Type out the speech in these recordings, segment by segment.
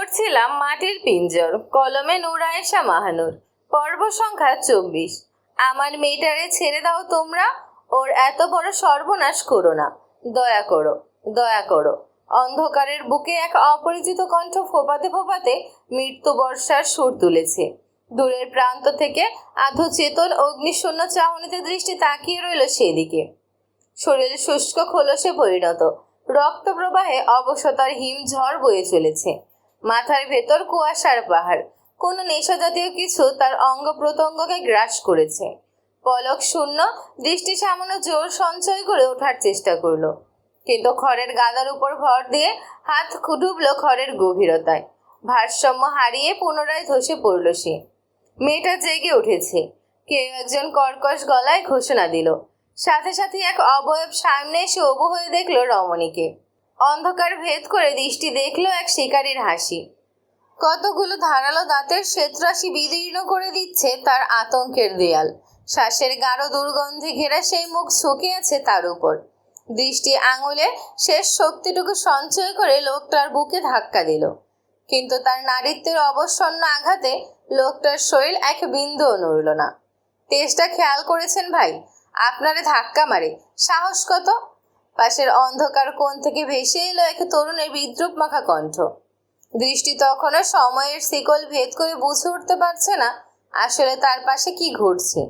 পড়ছিলাম মাটির পিঞ্জর, কলমে নুরায়েশা মাহানুর, পর্ব সংখ্যা চব্বিশ। আমার মেয়েটারে ছেড়ে দাও তোমরা, ওর এত বড় সর্বনাশ করো না। দয়া করো দয়া করো। অন্ধকারের বুকে এক অপরিচিত কণ্ঠ ফোপাতে ফোপাতে মৃত্যু বর্ষার সুর তুলেছে। দূরের প্রান্ত থেকে আধো চেতন অগ্নিশূন্য চাহনিতে দৃষ্টি তাকিয়ে রইল সেদিকে। শরীর শুষ্ক খোলসে পরিণত। রক্ত প্রবাহে অবসতার হিম ঝড় বয়ে চলেছে। মাথার ভেতর কুয়াশার পাহাড়। কোনো নেশা জাতীয় কিছু তার অঙ্গ প্রত্যঙ্গকে গ্রাস করেছে। পলক শূন্য, দৃষ্টি সামান্য জোর সঞ্চয় করে ওঠার চেষ্টা করল। কিন্তু খড়ের গাদার উপর ভর দিয়ে হাত ডুবলো খড়ের গভীরতায়। ভারসাম্য হারিয়ে পুনরায় ধসে পড়ল সে। মেয়েটা জেগে উঠেছে। কেউ একজন কর্কশ গলায় ঘোষণা দিল। সাথে সাথে এক অবয়ব সামনে এসে ওবু হয়ে দেখল রমণীকে। অন্ধকার ভেদ করে দৃষ্টি দেখল এক শিকারীর হাসি। কতগুলো ধারালো দাঁতের শ্বেতরাশি বিদীর্ণ করে দিচ্ছে তার আতঙ্কের দেয়াল। শ্বাসের গাঢ় দুর্গন্ধে ঘেরা সেই মুখ ঝুঁকে আছে তার উপর। দৃষ্টি আঙুলে শেষ শক্তিটুকু সঞ্চয় করে লোকটার বুকে ধাক্কা দিল। কিন্তু তার নারীত্বের অবসন্ন আঘাতে লোকটার শরীর এক বিন্দুও নড়ল না। তেজটা খেয়াল করেছেন ভাই, আপনারে ধাক্কা মারে, সাহস কত? পাশের অন্ধকার কোণ থেকে ভেসে এলো এক তরুণের বিদ্রুপ মাখা কণ্ঠ। দৃষ্টি তখনও সময়ের শিকল ভেদ করে বুঝে উঠতে পারছে না আসলে তার পাশে কি ঘটছে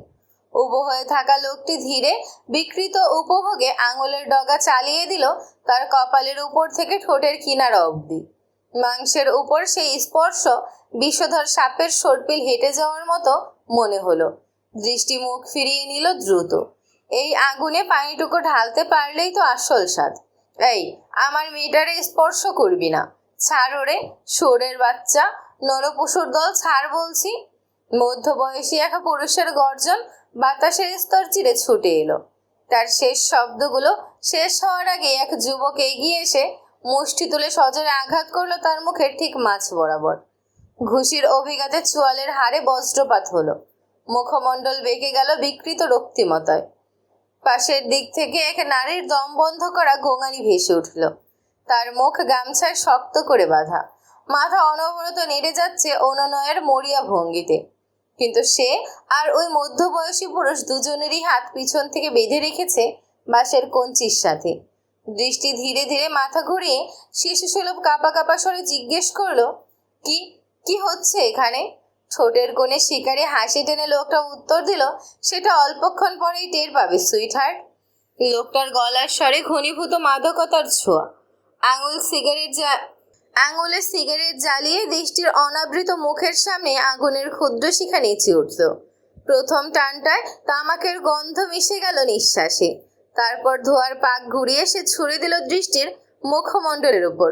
উবো হয়ে থাকা লোকটি ধীরে বিকৃত উপভোগে আঙুলের ডগা চালিয়ে দিল তার কপালের উপর থেকে ঠোঁটের কিনারা অবধি। মাংসের উপর সেই স্পর্শ বিষধর সাপের সর্পিল হেঁটে যাওয়ার মতো মনে হলো। দৃষ্টি মুখ ফিরিয়ে নিল দ্রুত। এই আগুনে পানিটুকু ঢালতে পারলেই তো আসল স্বাদ। এই, আমার মেয়েটারে স্পর্শ করবি না। ছাড় ওরে সোরের বাচ্চা, নরপশুর দল ছাড় বলছি। মধ্যবয়সী এক পুরুষের গর্জন বাতাসের স্তর চিরে ছুটে এলো। তার শেষ শব্দগুলো শেষ হওয়ার আগে এক যুবক এগিয়ে এসে মুষ্টি তুলে সজোরে আঘাত করল তার মুখের ঠিক মাছ বরাবর। ঘুষির অভিঘাতে চোয়ালের হাড়ে বজ্রপাত হলো। মুখমণ্ডল বেঁকে গেল বিকৃত রক্তিমতায়। পাশের দিক থেকে এক নারীর দম বন্ধ করা গোঙানি ভেসে উঠল। তার মুখ গামছায় শক্ত করে বাঁধা। মাথা অনবরত নেড়ে যাচ্ছে অনুনয়ের মরিয়া ভঙ্গিতে। কিন্তু সে আর ওই মধ্যবয়সী পুরুষ দুজনেরই হাত পিছন থেকে বেঁধে রেখেছে বাঁশের কঞ্চির সাথে। দৃষ্টি ধীরে ধীরে মাথা ঘুরিয়ে শিশু সুলভ কাপা কাপা স্বরে জিজ্ঞেস করল, কি কি হচ্ছে এখানে? ঠোঁটের কোণে শিকারে হাসি টেনে লোকটা উত্তর দিল, সেটা অল্পক্ষণ পরেই টের পাবে সুইট হার্ট লোকটার গলার স্বরে ঘনীভূত মাদকতার ছোঁয়া। আঙুল সিগারেট যা আঙুলে সিগারেট জ্বালিয়ে দৃষ্টির অনাবৃত মুখের সামনে আগুনের ক্ষুদ্র শিখা নেচে উঠল। প্রথম টানটায় তামাকের গন্ধ মিশে গেল নিঃশ্বাসে। তারপর ধোয়ার পাক ঘুরিয়ে সে ছুড়ে দিল দৃষ্টির মুখমণ্ডলের উপর।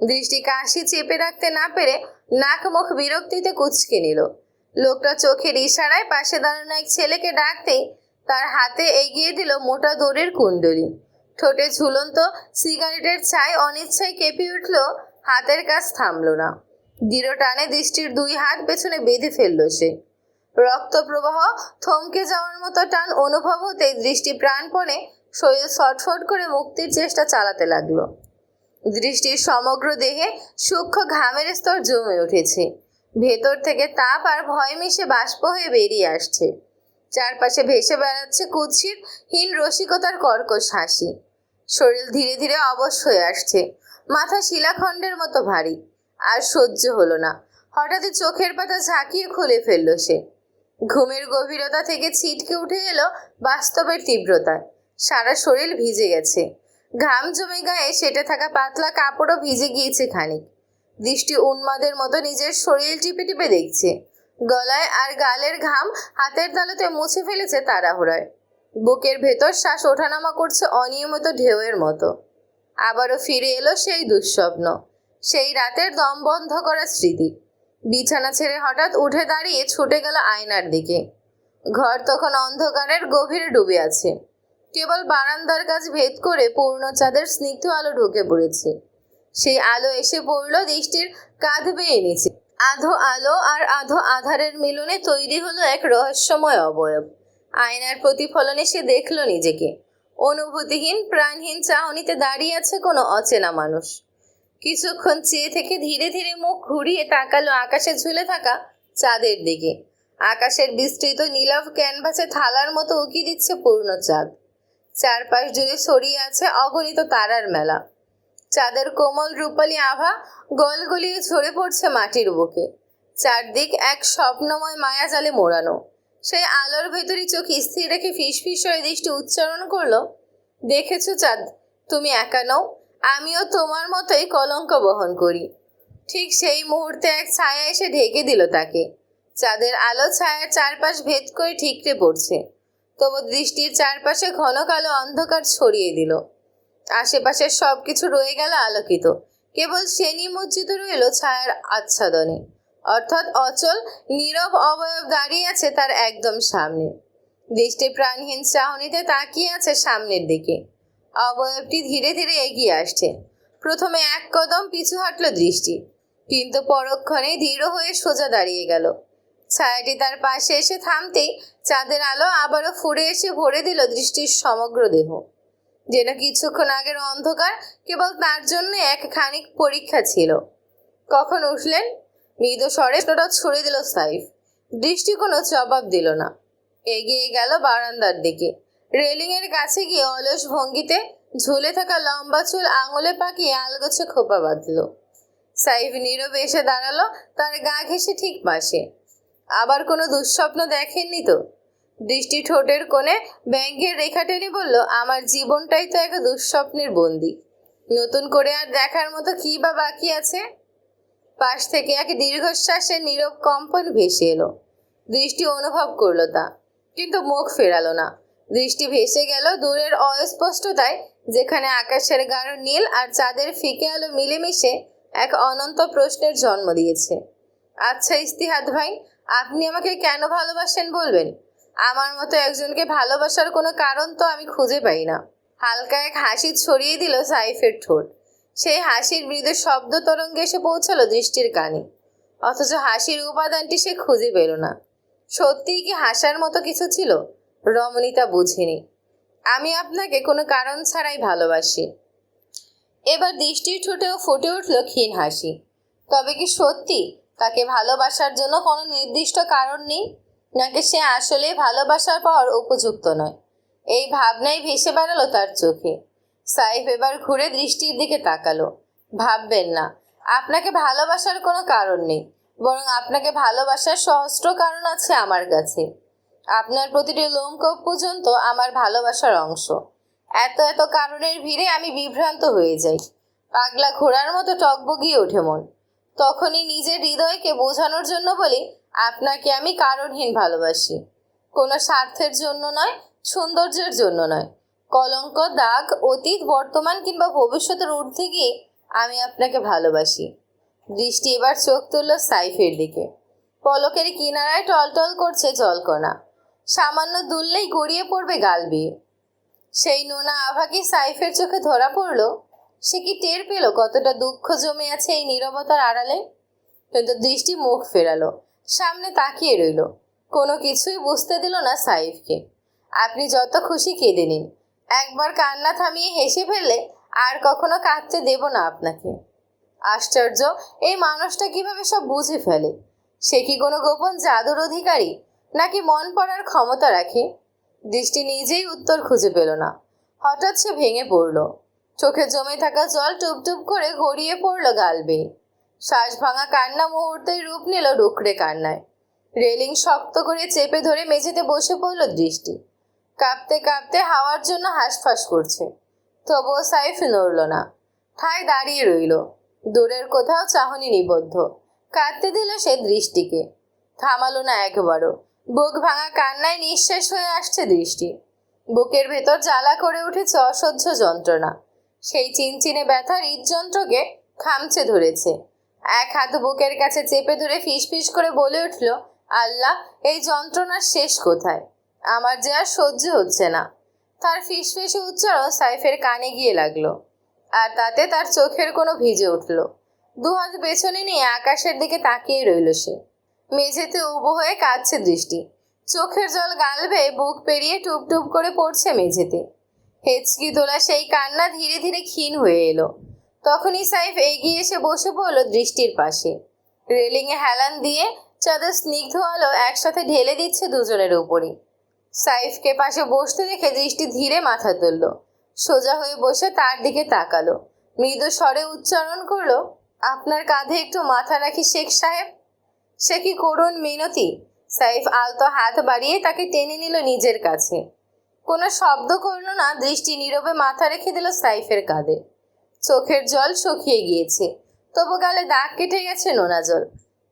দৃষ্টি কাশি চেপে রাখতে না পেরে নাক মুখ বিরক্তিতে কুচকে নিল। লোকটা চোখের ইশারায় পাশে দাঁড়ানো এক ছেলেকে ডাকতে তার হাতে এগিয়ে দিল মোটা দড়ির কুণ্ডলি। ঠোঁটে ঝুলন্ত সিগারেটের ছাই অনিচ্ছায় কেঁপে উঠল, হাতের কাজ থামল না। দৃঢ় টানে দৃষ্টির দুই হাত পেছনে বেঁধে ফেলল সে। রক্ত প্রবাহ থমকে যাওয়ার মতো টান অনুভব হতে দৃষ্টি প্রাণপণে শরীর ছটফট করে মুক্তির চেষ্টা চালাতে লাগল। দৃষ্টির সমগ্র দেহে সূক্ষ্ম ঘামের স্তর জমে উঠেছে। ভেতর থেকে তাপ আর ভয় মিশে বাষ্প হয়ে বেরিয়ে আসছে। চারপাশে ভেসে বেড়াচ্ছে কুৎসিত, হীন রসিকতার কর্কশ হাসি। শরীর ধীরে ধীরে অবশ হয়ে আসছে। মাথা শিলাখণ্ডের মতো ভারী। আর সহ্য হলো না। হঠাৎই চোখের পাতা ঝাঁকিয়ে খুলে ফেলল সে। ঘুমের গভীরতা থেকে ছিটকে উঠে এলো বাস্তবের তীব্রতায় সারা শরীর ভিজে গেছে। ঘাম জমে গায়ে সেটে থাকা পাতলা কাপড়ও ভিজে গিয়েছে খানিক। দৃষ্টি উন্মাদের মতো নিজের শরীর টিপে টিপে দেখছে। গলায় আর গালের ঘাম হাতের তালুতে মুছে ফেলেছে তাড়াহুড়ায়। বুকের ভেতর শ্বাস ওঠানামা করছে অনিয়মিত ঢেউয়ের মতো। আবারও ফিরে এলো সেই দুঃস্বপ্ন, সেই রাতের দম বন্ধ করা স্মৃতি। বিছানা ছেড়ে হঠাৎ উঠে দাঁড়িয়ে ছুটে গেল আয়নার দিকে। ঘর তখন অন্ধকারের গভীরে ডুবে আছে। কেবল বারান্দার কাজ ভেদ করে পূর্ণচাঁদের স্নিগ্ধ আলো ঢুকে পড়েছে। সেই আলো এসে পড়ল দৃষ্টির কাঁধ বেয়ে নিচে। আধো আলো আর আধো আধারের মিলনে তৈরি হলো এক রহস্যময় অবয়ব। আয়নার প্রতিফলনে সে দেখল নিজেকে। অনুভূতিহীন, প্রাণহীন চাহনিতে দাঁড়িয়ে আছে কোনো অচেনা মানুষ। কিছুক্ষণ চেয়ে থেকে ধীরে ধীরে মুখ ঘুরিয়ে তাকালো আকাশে ঝুলে থাকা চাঁদের দিকে। আকাশের বিস্তৃত নীলাভ ক্যানভাসে থালার মতো উকি দিচ্ছে পূর্ণ চাঁদ। চারপাশ জুড়ে ছড়িয়ে আছে অগণিত তারার মেলা। চাঁদের কোমল রূপালী আভা গল গলিয়ে ঝরে পড়ছে মাটির বুকে। চারদিক এক স্বপ্নময় মায়াজালে মোড়ানো। সেই আলোর ভেতরই চোখ স্থির রেখে ফিস ফিস হয়ে দৃষ্টি উচ্চারণ করল, দেখেছ চাঁদ, তুমি একা নও, আমিও তোমার মতোই কলঙ্ক বহন করি। ঠিক সেই মুহূর্তে এক ছায়া এসে ঢেকে দিল তাকে। চাঁদের আলো ছায়ার চারপাশ ভেদ করে ঠিকরে পড়ছে। তবু দৃষ্টির চারপাশে ঘন কালো অন্ধকার ছড়িয়ে দিল। আশেপাশের সব কিছু রয়ে গেল আলোকিত। কেবল সে নিমজ্জিত রইল ছায়ার আচ্ছাদনে। অর্থাৎ অচল, নীরব অবয়ব দাঁড়িয়ে আছে তার একদম সামনে। দৃষ্টি প্রাণহীন চাহনিতে তাকিয়ে আছে সামনের দিকে। অবয়বটি ধীরে ধীরে এগিয়ে আসছে। প্রথমে এক কদম পিছু হাঁটল দৃষ্টি, কিন্তু পরক্ষণে দৃঢ় হয়ে সোজা দাঁড়িয়ে গেল। ছায়াটি তার পাশে এসে থামতেই চাঁদের আলো আবারও ফুরে এসে ভরে দিল দৃষ্টির সমগ্র দেহ। যেন কিছুক্ষণ আগের অন্ধকার কেবল তার জন্য এক খানিক পরীক্ষা ছিল। কখন উঠলেন? মৃদু স্বরে টোটা ছুড়ে দিল সাইফ। দৃষ্টি কোনো জবাব দিল না। এগিয়ে গেল বারান্দার দিকে। রেলিংয়ের কাছে গিয়ে অলস ভঙ্গিতে ঝুলে থাকা লম্বা চুল আঙুলে পাকিয়ে আলগোছে খোপা বাঁধল। সাইফ নীরবে এসে দাঁড়াল, তার গা ঘেঁষে ঠিক পাশে। আবার কোনো দুঃস্বপ্ন দেখেননি তো? দৃষ্টি ঠোঁটের কোণে ব্যাঙ্গের রেখা টেনে বলল, আমার জীবনটাই তো এক দুঃস্বপ্নের বন্দি। নতুন করে আর দেখার মতো কি বা বাকি আছে? পাশ থেকে এক দীর্ঘশ্বাসে নীরব কম্পন ভেসে এলো। দৃষ্টি অনুভব করল তা, কিন্তু মুখ ফেরালো না। দৃষ্টি ভেসে গেল দূরের অস্পষ্টতায়, যেখানে আকাশের গাঢ় নীল আর চাঁদের ফিকে আলো মিলেমিশে এক অনন্ত প্রশ্নের জন্ম দিয়েছে। আচ্ছা ইস্তিহাদ ভাই আপনি আমাকে কেন ভালোবাসেন বলবেন? আমার মতো একজনকে ভালোবাসার কোনো কারণ তো আমি খুঁজে পাই না। হালকা এক হাসি ছড়িয়ে দিল সাইফের ঠোঁট। সেই হাসির মৃদু শব্দ তরঙ্গে এসে পৌঁছালো দৃষ্টির কানে। অথচ হাসির উপাদানটি সে খুঁজে পেল না। সত্যিই কি হাসার মতো কিছু ছিল? রমণীতা বুঝিনি। আমি আপনাকে কোনো কারণ ছাড়াই ভালোবাসি। এবার দৃষ্টির ঠোঁটেও ফুটে উঠল ক্ষীণ হাসি। তবে কি সত্যি তাকে ভালোবাসার জন্য কোনো নির্দিষ্ট কারণ নেই, নাকি সে আসলে ভালোবাসার পর উপযুক্ত নয়। এই ভাবনাই ভেসে বেড়ালো তার চোখে। সাইফ এবার ঘুরে দৃষ্টির দিকে তাকালো। ভাববেন না, আপনাকে ভালোবাসার কোনো কারণ নেই, বরং আপনাকে ভালোবাসার সহস্র কারণ আছে আমার কাছে। আপনার প্রতিটি লোমকূপ পর্যন্ত আমার ভালোবাসার অংশ। এত এত কারণের ভিড়ে আমি বিভ্রান্ত হয়ে যাই। পাগলা ঘোড়ার মতো টকবগিয়ে ওঠে মন। তখনই নিজের হৃদয়কে বোঝানোর জন্য বলি, আপনাকে আমি কারণহীন ভালোবাসি। কোনো স্বার্থের জন্য নয়, সৌন্দর্যের জন্য নয়। কলঙ্ক, দাগ, অতীত, বর্তমান কিংবা ভবিষ্যতের ঊর্ধ্বে গিয়ে আমি আপনাকে ভালোবাসি। দৃষ্টি এবার চোখ তুলল সাইফের দিকে। পলকের কিনারায় টলটল করছে জলকণা। সামান্য দুললেই গড়িয়ে পড়বে গাল বেয়ে। সেই নোনা আভা কি সাইফের চোখে ধরা পড়ল সে কি টের পেল? কতটা দুঃখ জমে আছে এই নীরবতার আড়ালে? কিন্তু দৃষ্টি মুখ ফেরালো, সামনে তাকিয়ে রইল। কোনো কিছুই বুঝতে দিল না সাইফকে। আপনি যত খুশি কেঁদে নিন। একবার কান্না থামিয়ে হেসে ফেললে আর কখনো কাঁদতে দেব না আপনাকে। আশ্চর্য, এই মানুষটা কীভাবে সব বুঝে ফেলে? সে কি কোনো গোপন জাদুর অধিকারী, নাকি মন পড়ার ক্ষমতা রাখে? দৃষ্টি নিজেই উত্তর খুঁজে পেল না। হঠাৎ সে ভেঙে পড়ল। চোখে জমে থাকা জল টুপটুপ করে গড়িয়ে পড়ল গাল বেয়ে শ্বাস ভাঙা কান্না মুহূর্তেই রূপ নিল ডুকরে কান্নায়। রেলিং শক্ত করে চেপে ধরে মেঝেতে বসে পড়ল দৃষ্টি। কাঁপতে কাঁপতে হাওয়ার জন্য হাঁসফাঁস করছে। তবুও সাইফ নড়ল না। ঠায় দাঁড়িয়ে রইল। দূরের কোথাও চাহনি নিবদ্ধ। কাঁদতে দিল সে দৃষ্টিকে। থামালো না একবারও। বুক ভাঙা কান্নায় নিঃশ্বাস হয়ে আসছে দৃষ্টি। বুকের ভেতর জ্বালা করে উঠেছে অসহ্য যন্ত্রণা। সেই চিনচিনে ব্যথার হৃদযন্ত্রকে খামচে ধরেছে। এক হাত বুকের কাছে চেপে ধরে ফিস ফিস করে বলে উঠল, আল্লাহ, এই যন্ত্রণার শেষ কোথায়? আমার যে আর সহ্য হচ্ছে না। তার ফিস ফিসে উচ্চারণ সাইফের কানে গিয়ে লাগল, আর তাতে তার চোখের কোনো ভিজে উঠল। দুহাত পেছনে নিয়ে আকাশের দিকে তাকিয়ে রইল সে। মেঝেতে উবো হয়ে কাঁদছে দৃষ্টি। চোখের জল গাল বেয়ে বুক পেরিয়ে টুপ টুপ করে পড়ছে মেঝেতে। হেঁচকি তোলা সেই কান্না ধীরে ধীরে ক্ষীণ হয়ে এলো। তখনই সাইফ এগিয়ে এসে বসে পড়ল দৃষ্টির পাশে। রেলিংয়ে হেলান দিয়ে চাঁদের স্নিগ্ধ আলো একসাথে ঢেলে দিচ্ছে দুজনের উপরই সাইফকে পাশে বসতে দেখে দৃষ্টি ধীরে মাথা তুলল। সোজা হয়ে বসে তার দিকে তাকালো। মৃদু স্বরে উচ্চারণ করল, আপনার কাঁধে একটু মাথা রাখি শেখ সাহেব। সে কি করুন মিনতি? সাইফ আলতো হাত বাড়িয়ে তাকে টেনে নিল নিজের কাছে। কোনো শব্দ করল না, দৃষ্টি নীরবে মাথা রেখে দিল সাইফের কাঁধে। চোখের জল শুকিয়ে গিয়েছে। তবু গালে দাগ কেটে গেছে নোনা জল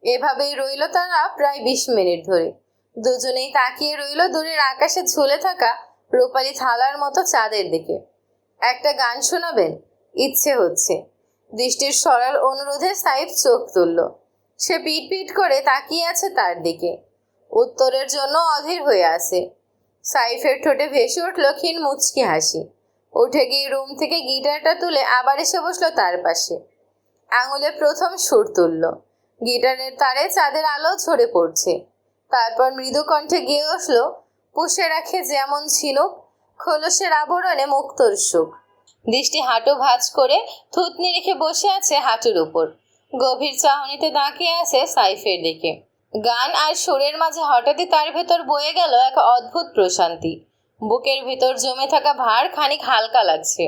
এভাবেই রইল তারা প্রায় বিশ মিনিট ধরে। দুজনেই তাকিয়ে রইল দূরের আকাশে ঝুলে থাকা রূপালি থালার মতো চাঁদের দিকে। একটা গান শোনাবেন? ইচ্ছে হচ্ছে। দৃষ্টির সরল অনুরোধে সাইফ চোখ তুলল। সে পিট পিট করে তাকিয়ে আছে তার দিকে। উত্তরের জন্য অধীর হয়ে আছে। সাইফের ঠোঁটে ভেসে উঠল ক্ষীণ মুচকি হাসি। উঠে গিয়ে রুম থেকে গিটারটা তুলে আবার এসে বসল তার পাশে। আঙুলে প্রথম সুর তুলল। গিটারের তারে চাঁদের আলো ঝরে পড়ছে। তারপর মৃদু কণ্ঠে গিয়ে উঠল, পুষে রাখে যেমন ঝিনুক খোলসের আবরণে মুক্তর সুখ। দৃষ্টি হাঁটু ভাঁজ করে থুতনি রেখে বসে আছে হাঁটুর উপর। গভীর চাহনিতে তাকিয়ে আছে সাইফের দিকে। গান আর সুরের মাঝে হঠাৎই তার ভেতর বয়ে গেল এক অদ্ভুত প্রশান্তি। বুকের ভিতর জমে থাকা ভার খানিক হালকা লাগছে।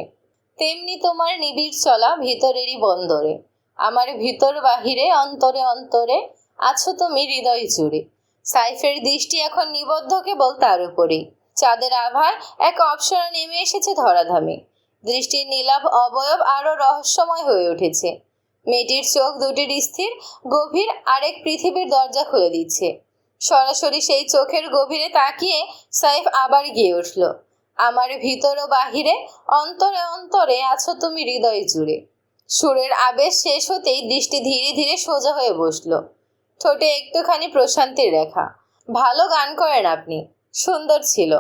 তেমনি তোমার নিবিড় চলা ভিতরেরই বন্দরে। আমার ভিতর বাহিরে, অন্তরে অন্তরে আছো তুমি হৃদয় জুড়ে। সাইফের দৃষ্টি এখন নিবদ্ধ কেবল তার উপরেই। চাঁদের আভায় এক অপসরা নেমে এসেছে ধরাধামে। দৃষ্টির নীলাভ অবয়ব আরও রহস্যময় হয়ে উঠেছে। মেয়েটির চোখ দুটির স্থির, গভীর, আরেক পৃথিবীর দরজা খুলে দিচ্ছে। সরাসরি সেই চোখের গভীরে তাকিয়ে সাইফ আবার গিয়ে উঠল। আমার ভিতর ও বাহিরে, অন্তরে অন্তরে আছো তুমি হৃদয় জুড়ে। সুরের আবেশ শেষ হতেই দৃষ্টি ধীরে ধীরে সোজা হয়ে বসল। ঠোঁটে একটুখানি প্রশান্তির রেখা। ভালো গান করেন আপনি। সুন্দর ছিল।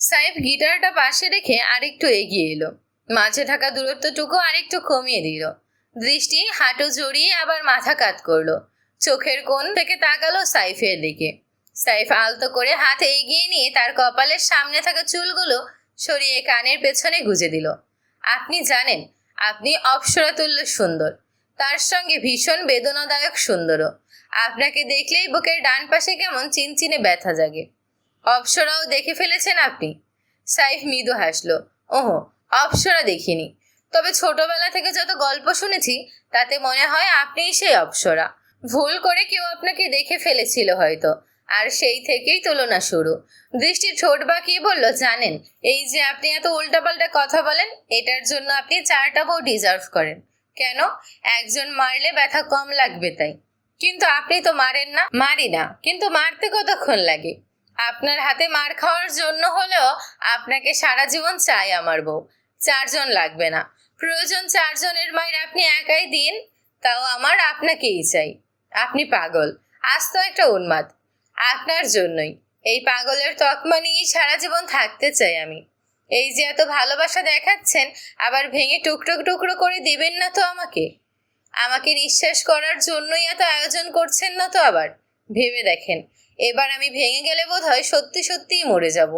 সাইফ গিটারটা পাশে রেখে আরেকটু এগিয়ে এলো। মাঝে থাকা দূরত্বটুকু আরেকটু কমিয়ে দিল। দৃষ্টি, হাঁটু জড়িয়ে আবার মাথা কাত করল। চোখের কোণ থেকে তাকালো সাইফের দিকে। সাইফ আলতো করে হাত এগিয়ে নিয়ে তার কপালের সামনে থাকা চুলগুলো সরিয়ে কানের পেছনে গুজে দিল। আপনি জানেন, আপনি অপসরাতুল্য সুন্দর। তার সঙ্গে ভীষণ বেদনাদায়ক সুন্দরও। আপনাকে দেখলেই বুকের ডান পাশে কেমন চিনচিনে ব্যথা জাগে। অপসরাও দেখে ফেলেছেন আপনি। সাইফ মৃদু হাসলো। ওহো, অপসরা দেখিনি। তবে ছোটবেলা থেকে যত গল্প শুনেছি, তাতে মনে হয় আপনিই সেই অপসরা। ভুল করে কেউ আপনাকে দেখে ফেলেছিল হয়তো, আর সেই থেকেই তুলনা শুরু। দৃষ্টি ঠোঁট বাঁকিয়ে বলল, জানেন, এই যে আপনি এত উল্টাপাল্টা কথা বলেন, এটার জন্য আপনি চারটা বউ ডিজার্ভ করেন। কেন? একজন মারলে ব্যথা কম লাগবে তাই। কিন্তু আপনি তো মারেন না, মারি না, কিন্তু মারতে কতক্ষণ লাগে? আপনার হাতে মার খাওয়ার জন্য হলেও আপনাকে সারা জীবন চাই আমার বউ। চারজন লাগবে না। প্রয়োজন চারজনের মায়ের আপনি একাই দিন, তাও আমার আপনাকেই চাই। আপনি পাগল, আজ তো একটা উন্মাদ। আপনার জন্যই। এই পাগলের তকমা নিয়েই সারা জীবন থাকতে চাই আমি। এই যে এত ভালোবাসা দেখাচ্ছেন, আবার ভেঙে টুকরো টুকরো করে দিবেন না তো আমাকে? আমাকে নিঃশ্বাস করার জন্যই এত আয়োজন করছেন না তো আবার? ভেবে দেখেন, এবার আমি ভেঙে গেলে বোধ হয় সত্যি সত্যিই মরে যাব।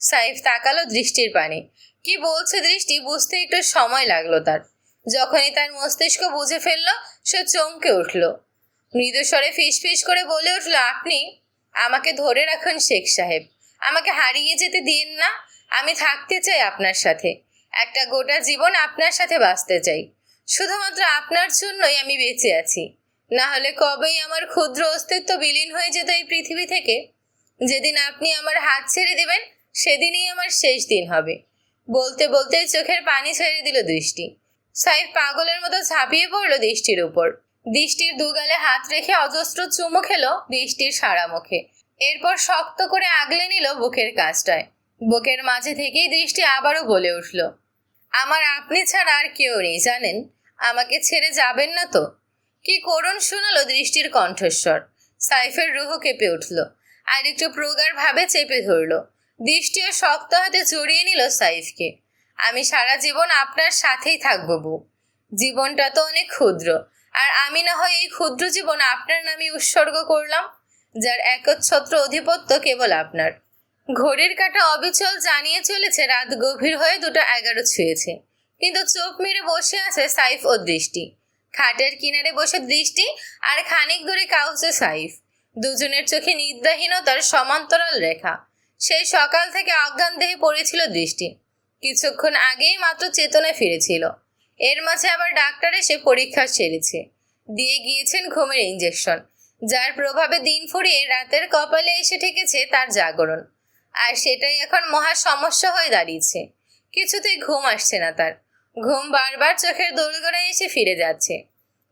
সাইফ তাকালো দৃষ্টির পানে। কি বলছে দৃষ্টি বুঝতে একটু সময় লাগল তার। যখনই তার মস্তিষ্ক বুঝে ফেলল, সে চমকে উঠল। মৃদুস্বরে ফিস করে বলে উঠল, আপনি আমাকে ধরে রাখুন শেখ সাহেব। আমাকে হারিয়ে যেতে দিন না। আমি থাকতে চাই আপনার সাথে। একটা গোটা জীবন আপনার সাথে বাঁচতে চাই। শুধুমাত্র আপনার জন্যই আমি বেঁচে আছি। না হলে কবেই আমার ক্ষুদ্র অস্তিত্ব বিলীন হয়ে যেত এই পৃথিবী থেকে? যেদিন আপনি আমার হাত ছেড়ে দেবেন, সেদিনই আমার শেষ দিন হবে। বলতে বলতে চোখের পানি ছেড়ে দিল দৃষ্টি। সাইফ পাগলের মতো ঝাঁপিয়ে পড়ল দৃষ্টির উপর। দৃষ্টির দুগালে হাত রেখে অজস্র চুমু খেলো দৃষ্টির সারা মুখে। এরপর শক্ত করে আগলে নিল বুকের কাজটায়। বুকের মাঝে থেকেই দৃষ্টি আবারও বলে উঠল, আমার আপনি ছাড়া আর কেউ নেই, জানেন? আমাকে ছেড়ে যাবেন না তো? কি করুণ শোনালো দৃষ্টির কণ্ঠস্বর। সাইফের রুহ কেঁপে উঠল, আর একটু প্রগাঢ় ভাবে চেপে ধরল। দৃষ্টিও শক্ত হাতে জড়িয়ে নিল সাইফকে। আমি সারা জীবন আপনার সাথেই থাকব বউ। জীবনটা তো অনেক ক্ষুদ্র। আর আমি না হয় এই ক্ষুদ্র জীবন আপনার নামে উৎসর্গ করলাম, যার একচ্ছত্র অধিপত্য কেবল আপনার। ঘড়ির কাঁটা অবিচল জানিয়ে চলেছে, রাত গভীর হয়ে দুটো এগারো ছুঁয়েছে। কিন্তু চোখ মেরে বসে আছে সাইফ ও দৃষ্টি। খাটের কিনারে বসে দৃষ্টি আর খানিক দূরে কাউচে সাইফ। দুজনের চোখে নিদ্রাহীনতার সমান্তরাল রেখা। সেই সকাল থেকে অজ্ঞান দেহে পড়েছিল দৃষ্টি। কিছুক্ষণ আগেই মাত্র চেতনায় ফিরেছিল। এর মাঝে আবার ডাক্তার এসে পরীক্ষা সেরেছে। দিয়ে গিয়েছেন ঘুমের ইঞ্জেকশন যার প্রভাবে দিন ফুরিয়ে রাতের কপালে এসে ঠেকেছে তার জাগরণ। আর সেটাই এখন মহা সমস্যা হয়ে দাঁড়িয়েছে। কিছুতেই ঘুম আসছে না তার। ঘুম বারবার চোখের দোলগড়ায় এসে ফিরে যাচ্ছে।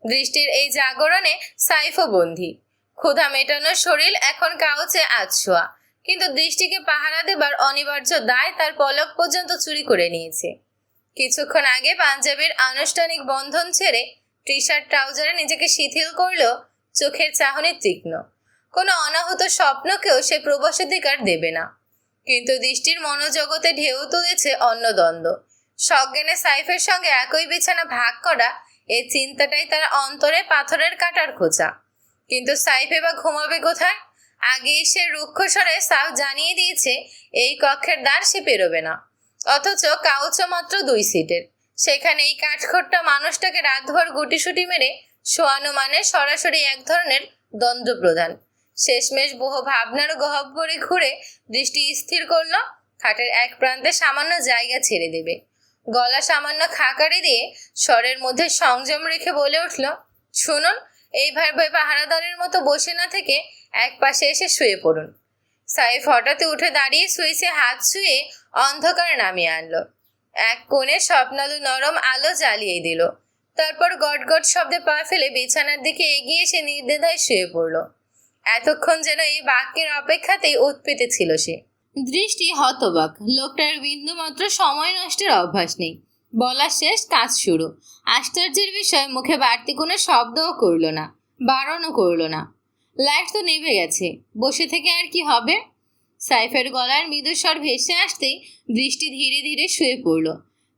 দৃষ্টির এই জাগরণে সাইফও বন্দী ক্ষুধা মেটানোর শরীর এখন কাউচে আছোয়া কিন্তু দৃষ্টিকে পাহারা দেবার অনিবার্য দায় তার পলক পর্যন্ত চুরি করে নিয়েছে। কিছুক্ষণ আগে পাঞ্জাবের আনুষ্ঠানিক বন্ধন ছেড়ে টি শার্ট ট্রাউজারে নিজেকে শিথিল করলেও চোখের চাহনি তীক্ষ্ণ। কোনো অনাহত স্বপ্নকেও সে প্রবেশাধিকার দেবে না। কিন্তু দৃষ্টির মনোজগতে ঢেউ তুলেছে অন্য দ্বন্দ্ব। সজ্ঞানে সাইফের সঙ্গে একই বিছানা ভাগ করা এই চিন্তাটাই তার অন্তরে পাথরের কাটার খোঁচা। কিন্তু সাইফে বা ঘুমাবে কোথায়? আগে সে রুক্ষস্বরে সাফ জানিয়ে দিয়েছে, এই কক্ষের দ্বার সে পেরোবে না। অথচ কাউচ মাত্র দুই সিটের। সেখানে এই কাঠখোট্টা মানুষটাকে রাতভর গুটিসুটি মেরে শোয়ানো মানে সরাসরি এক ধরনের দ্বন্দ্ব প্রধান। শেষমেশ বহু ভাবনার গহব্বরে ঘুরে দৃষ্টি স্থির করল, খাটের এক প্রান্তে সামান্য জায়গা ছেড়ে দেবে। গলা সামান্য খাকারি দিয়ে স্বরের মধ্যে সংযম রেখে বলে উঠল, শুনুন এইভাবে পাহারাদারের মতো বসে না থেকে এক পাশে এসে শুয়ে পড়ুন। সাইফ হঠাৎ উঠে দাঁড়িয়ে সুইচে হাত শুয়ে অন্ধকার নামিয়ে আনলো। এক কোণে স্বপ্নালু নরম আলো জ্বালিয়ে দিল। তারপর গট গট শব্দে পা ফেলে বিছানার দিকে এগিয়ে এসে নির্দ্বিধায় শুয়ে পড়ল। এতক্ষণ যেন এই বাক্যের অপেক্ষাতেই উৎপেতে ছিল সে। দৃষ্টি হতবাক। লোকটার বিন্দুমাত্র সময় নষ্টের অভ্যাস নেই। বলা শেষ কাজ শুরু। আশ্চর্যের বিষয়, মুখে বাড়তি কোনো শব্দও করল না, বারণও করল না। লাইট তো নেভে গেছে। বসে থেকে আর কি হবে? সাইফের গলার মৃদুস্বর ভেসে আসতেই দৃষ্টি ধীরে ধীরে শুয়ে পড়ল।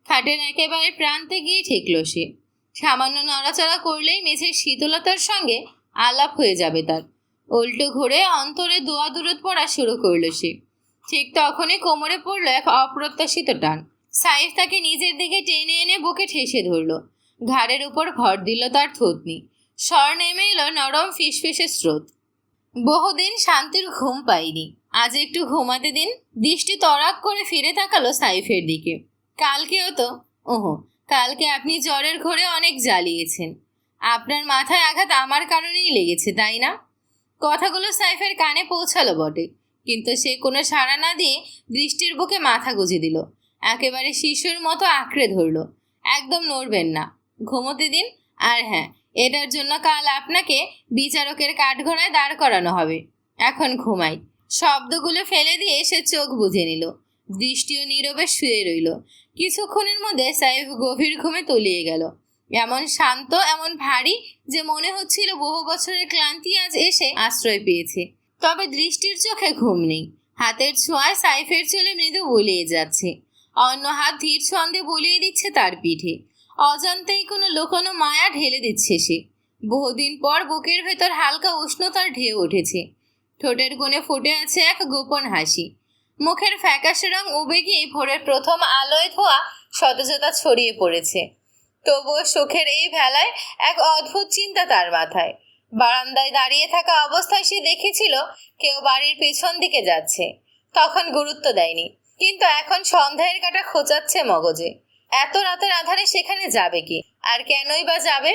খাটের একেবারে প্রান্তে গিয়ে ঠেকল সে। সামান্য নড়াচড়া করলেই মেঝের শীতলতার সঙ্গে আলাপ হয়ে যাবে তার। উল্টো ঘুরে অন্তরে দোয়া দূরত পড়া শুরু করল সে। ঠিক তখনই কোমরে পড়ল এক অপ্রত্যাশিত টান। সাইফ তাকে নিজের দিকে টেনে এনে বুকে ঠেসে ধরলো। ঘাড়ের উপর ভর দিল তার থুতনি। স্বর নেমে এলো নরম ফিসফিসে স্রোত। বহুদিন শান্তির ঘুম পাইনি। আজ একটু ঘুমাতে দিন। দৃষ্টি তরাক করে ফিরে তাকালো সাইফের দিকে। কালকেও তো ওহো, কালকে আপনি জ্বরের ঘোরে অনেক জ্বালিয়েছেন। আপনার মাথায় আঘাত আমার কারণেই লেগেছে, তাই না? কথাগুলো সাইফের কানে পৌঁছালো বটে। কিন্তু সে কোনো সাড়া না দিয়ে দৃষ্টির বুকে মাথা গুঁজে দিল। একেবারে শিশুর মতো আঁকড়ে ধরলো। একদম নড়বেন না। ঘুমোতে দিন। আর হ্যাঁ এটার জন্য কাল আপনাকে বিচারকের কাঠঘোড়ায় দাঁড় করানো হবে। এখন ঘুমাই। শব্দগুলো ফেলে দিয়ে সে চোখ বুঝে নিল। দৃষ্টিও নীরবে শুয়ে রইল। কিছুক্ষণের মধ্যে সাইফ গভীর ঘুমে তলিয়ে গেল। এমন শান্ত, এমন ভারী যে মনে হচ্ছিল বহু বছরের ক্লান্তি আজ এসে আশ্রয় পেয়েছে। তবে দৃষ্টির চোখে ঘুম নেই। হাতের ছোঁয়ায় সাইফের চুলে মৃদু বলিয়ে যাচ্ছে। অন্য হাত ধীর ছন্দে বলিয়ে দিচ্ছে তার পিঠে। অজান্তেই কোনো লোকানো মায়া ঢেলে দিচ্ছে সে। বহুদিন পর বুকের ভেতর হালকা উষ্ণতার ঢেউ উঠেছে। ঠোঁটের কোণে ফুটে আছে এক গোপন হাসি। মুখের ফ্যাকাশে রং উবে গিয়ে ভোরের প্রথম আলোয় ধোয়া সতেজতা ছড়িয়ে পড়েছে। তবুও সুখের এই ভেলায় এক অদ্ভুত চিন্তা তার মাথায়। বারান্দায় দাঁড়িয়ে থাকা অবস্থায় সে দেখেছিল কেউ বাড়ির পেছন দিকে যাচ্ছে। তখন গুরুত্ব দেয়নি, কিন্তু এখন সন্ধ্যায়ের কাটা খোঁচাচ্ছে মগজে। এত রাতের আধারে সেখানে যাবে কি? আর কেনই বা যাবে?